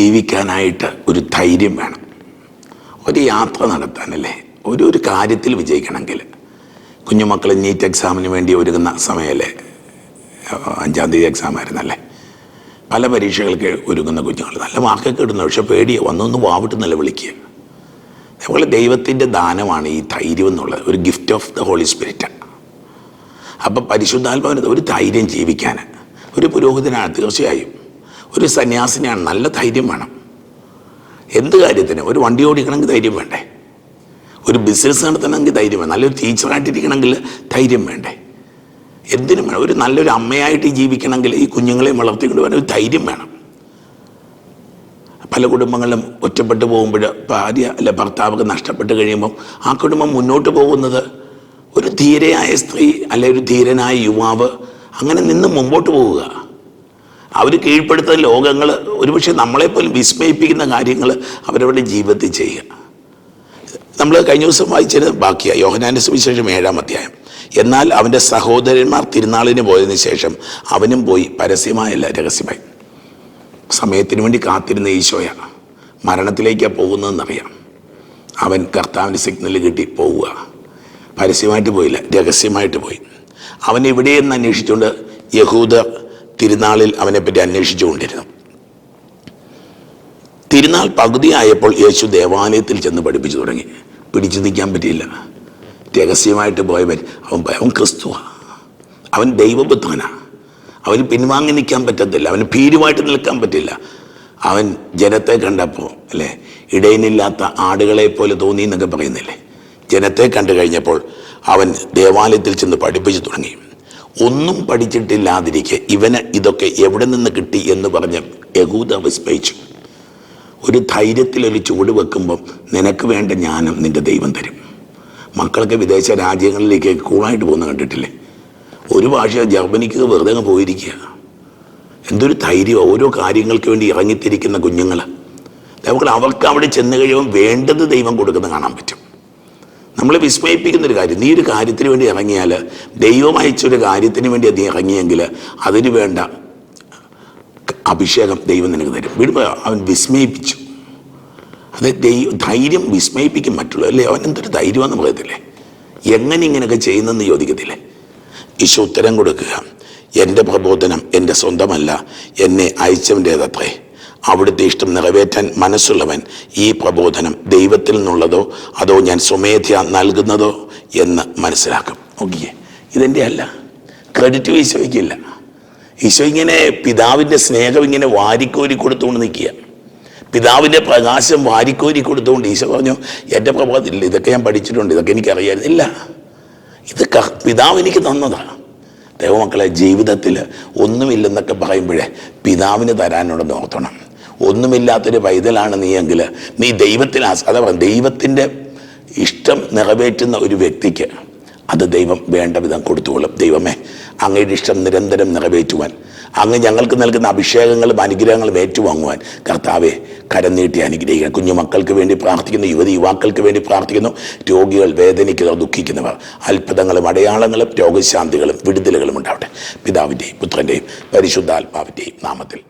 ജീവിക്കാനായിട്ട് ഒരു ധൈര്യം വേണം. ഒരു യാത്ര നടത്താനല്ലേ? ഒരു ഒരു കാര്യത്തിൽ വിജയിക്കണമെങ്കിൽ. കുഞ്ഞുമക്കൾ നീറ്റ് എക്സാമിന് വേണ്ടി ഒരുങ്ങുന്ന സമയമല്ലേ? അഞ്ചാം തീയതി എക്സാം ആയിരുന്നല്ലേ പല പരീക്ഷകൾക്ക് ഒരുങ്ങുന്ന കുഞ്ഞുങ്ങൾ. നല്ല മാർക്കൊക്കെ ഇടുന്നു. പക്ഷെ പേടി വന്നൊന്ന് വാവിട്ട് നിലവിളിക്കുക അതുപോലെ ദൈവത്തിന്റെ ദാനമാണ് ഈ ധൈര്യം എന്നുള്ളത്. ഒരു gift of the holy spirit അപ്പം പരിശുദ്ധാത്മാവിന് ഒരു ധൈര്യം ജീവിക്കാൻ. ഒരു പുരോഹിതനാണ്. തീർച്ചയായും. ഒരു സന്യാസിനെയാണ്. നല്ല ധൈര്യം വേണം. എന്ത് കാര്യത്തിന്? ഒരു വണ്ടി ഓടിക്കണമെങ്കിൽ ധൈര്യം വേണ്ടേ? ഒരു ബിസിനസ് നടത്തണമെങ്കിൽ ധൈര്യം വേണം. നല്ലൊരു ടീച്ചറായിട്ടിരിക്കണമെങ്കിൽ ധൈര്യം വേണ്ടേ? എന്തിനും വേണം. ഒരു നല്ലൊരു അമ്മയായിട്ട് ജീവിക്കണമെങ്കിൽ ഈ കുഞ്ഞുങ്ങളെ വളർത്തിക്കൊണ്ട് വരാൻ ഒരു ധൈര്യം വേണം. പല കുടുംബങ്ങളിലും ഒറ്റപ്പെട്ടു പോകുമ്പോൾ ഭാര്യ അല്ല ഭർത്താവൊക്കെ നഷ്ടപ്പെട്ട് കഴിയുമ്പോൾ ആ കുടുംബം മുന്നോട്ട് പോകുന്നത് ഒരു ധീരയായ സ്ത്രീ അല്ലെ ഒരു ധീരനായ യുവാവ് അങ്ങനെ നിന്ന് മുമ്പോട്ട് പോവുക. അവർ കീഴ്പ്പെടുത്തുന്ന ലോകങ്ങൾ ഒരുപക്ഷെ നമ്മളെപ്പോലും വിസ്മയിപ്പിക്കുന്ന കാര്യങ്ങൾ അവരവരുടെ ജീവിതത്തിൽ ചെയ്യുക. നമ്മൾ കഴിഞ്ഞ ദിവസം വായിച്ചത് ബാക്കിയാണ് യോഹനാന്റെ സുവിശേഷം ഏഴാം അധ്യായം. എന്നാൽ അവന്റെ സഹോദരന്മാർ തിരുനാളിന് പോയതിനു ശേഷം അവനും പോയി പരസ്യമായല്ല രഹസ്യമായി. സമയത്തിന് വേണ്ടി കാത്തിരുന്ന ഈശോയാണ് മരണത്തിലേക്കാണ് പോകുന്നതെന്നറിയാം. അവൻ കർത്താവിന്റെ സിഗ്നൽ കിട്ടി പോവുക. പരസ്യമായിട്ട് പോയില്ല രഹസ്യമായിട്ട് പോയി. അവൻ എവിടെയെന്ന് അന്വേഷിച്ചുകൊണ്ട് യഹൂദർ തിരുനാളിൽ അവനെപ്പറ്റി അന്വേഷിച്ചുകൊണ്ടിരുന്നു തിരുനാൾ പകുതിയായപ്പോൾ യേശു ദേവാലയത്തിൽ ചെന്ന് പഠിപ്പിച്ചു തുടങ്ങി. പിടിച്ചു നിൽക്കാൻ പറ്റിയില്ല. രഹസ്യമായിട്ട് പോയവൻ അവൻ അവൻ ക്രിസ്തുവാ. അവൻ ദൈവബുദ്ധവനാണ് അവന് പിൻവാങ്ങി നിൽക്കാൻ പറ്റത്തില്ല. അവന് ഭീരുമായിട്ട് നിൽക്കാൻ പറ്റില്ല. അവൻ ജനത്തെ കണ്ടപ്പോൾ അല്ലേ? ഇടയിനില്ലാത്ത ആടുകളെ പോലെ തോന്നി എന്നൊക്കെ പറയുന്നില്ലേ? ജനത്തെ കണ്ടു കഴിഞ്ഞപ്പോൾ അവൻ ദേവാലയത്തിൽ ചെന്ന് പഠിപ്പിച്ചു തുടങ്ങി. ഒന്നും പഠിച്ചിട്ടില്ലാതിരിക്കെ ഇവന് ഇതൊക്കെ എവിടെ നിന്ന് കിട്ടി എന്ന് പറഞ്ഞ് യഹൂദ വിസ്മയിച്ചു. ഒരു ധൈര്യത്തിൽ ഒരു ചൂട് വെക്കുമ്പം നിനക്ക് വേണ്ട ജ്ഞാനം നിന്റെ ദൈവം തരും. മക്കളൊക്കെ വിദേശ രാജ്യങ്ങളിലേക്ക് കൂളായിട്ട് പോകുന്ന കണ്ടിട്ടില്ലേ? ഒരു ഭാഷ ജർമ്മനിക്ക് വെറുതെ പോയിരിക്കുക. എന്തൊരു ധൈര്യം ഓരോ കാര്യങ്ങൾക്ക് വേണ്ടി ഇറങ്ങിത്തിരിക്കുന്ന കുഞ്ഞുങ്ങൾ അവർക്ക് അവിടെ ചെന്ന് കഴിയുമ്പോൾ വേണ്ടത് ദൈവം കൊടുക്കുന്ന കാണാൻ പറ്റും. നമ്മളെ വിസ്മയിപ്പിക്കുന്ന ഒരു കാര്യം. നീ ഒരു കാര്യത്തിന് വേണ്ടി ഇറങ്ങിയാൽ ദൈവം അയച്ചൊരു കാര്യത്തിന് വേണ്ടി നീ ഇറങ്ങിയെങ്കിൽ അതിന് വേണ്ട അഭിഷേകം ദൈവം നിനക്ക് തരും. വീട് അവൻ വിസ്മയിപ്പിച്ചു. അത് ദൈവം ധൈര്യം വിസ്മയിപ്പിക്കും മറ്റുള്ള അല്ലേ? അവൻ എന്തൊരു ധൈര്യമാണെന്ന് പറയത്തില്ലേ? എങ്ങനെ ഇങ്ങനെയൊക്കെ ചെയ്യുന്നെന്ന് ചോദിക്കത്തില്ലേ? ഈശോ ഉത്തരം കൊടുക്കുക. എന്റെ പ്രബോധനം എന്റെ സ്വന്തമല്ല എന്നെ അയച്ചവന്റേതത്രേ. അവിടുത്തെ ഇഷ്ടം നിറവേറ്റാൻ മനസ്സുള്ളവൻ ഈ പ്രബോധനം ദൈവത്തിൽ നിന്നുള്ളതോ അതോ ഞാൻ സ്വമേധ്യ നൽകുന്നതോ എന്ന് മനസ്സിലാക്കും. നോക്കിയേ ഇതെന്റെ അല്ല. ക്രെഡിറ്റ് ഈശോയ്ക്കില്ല. ഈശോ ഇങ്ങനെ പിതാവിന്റെ സ്നേഹം ഇങ്ങനെ വാരിക്കോരി കൊടുത്തുകൊണ്ട് നിൽക്കുക. പിതാവിന്റെ പ്രകാശം വാരിക്കോരി കൊടുത്തുകൊണ്ട് ഈശോ പറഞ്ഞു എന്റെ പ്രഭാതത്തിൽ ഇതൊക്കെ ഞാൻ പഠിച്ചിട്ടുണ്ട് ഇതൊക്കെ എനിക്കറിയാമായിരുന്നില്ല ഇത് ക- പിതാവ് എനിക്ക് തന്നതാണ് ദൈവമക്കളെ ജീവിതത്തിൽ ഒന്നുമില്ലെന്നൊക്കെ പറയുമ്പോഴേ പിതാവിന് തരാനുണ്ടെന്ന് ഓർത്തണം. ഒന്നുമില്ലാത്തൊരു പൈതലാണ് നീ എങ്കിൽ നീ ദൈവത്തിന് അതാ പറയുക ദൈവത്തിന്റെ ഇഷ്ടം നിറവേറ്റുന്ന ഒരു വ്യക്തിക്ക് അത് ദൈവം വേണ്ട വിധം കൊടുത്തുകൊള്ളും. ദൈവമേ അങ്ങയുടെ ഇഷ്ടം നിരന്തരം നിറവേറ്റുവാൻ അങ്ങ് ഞങ്ങൾക്ക് നൽകുന്ന അഭിഷേകങ്ങളും അനുഗ്രഹങ്ങളും ഏറ്റുവാങ്ങുവാൻ കർത്താവെ കരം നീട്ടി അനുഗ്രഹിക്കുക കുഞ്ഞുമക്കൾക്ക് വേണ്ടി പ്രാർത്ഥിക്കുന്നു യുവതി യുവാക്കൾക്ക് വേണ്ടി പ്രാർത്ഥിക്കുന്നു. രോഗികൾ വേദനിക്കുന്നവർ ദുഃഖിക്കുന്നവർ അത്ഭുതങ്ങളും അടയാളങ്ങളും രോഗശാന്തികളും വിടുതലുകളും ഉണ്ടാവട്ടെ. പിതാവിന്റെയും പുത്രന്റെയും പരിശുദ്ധാത്മാവിന്റെയും നാമത്തിൽ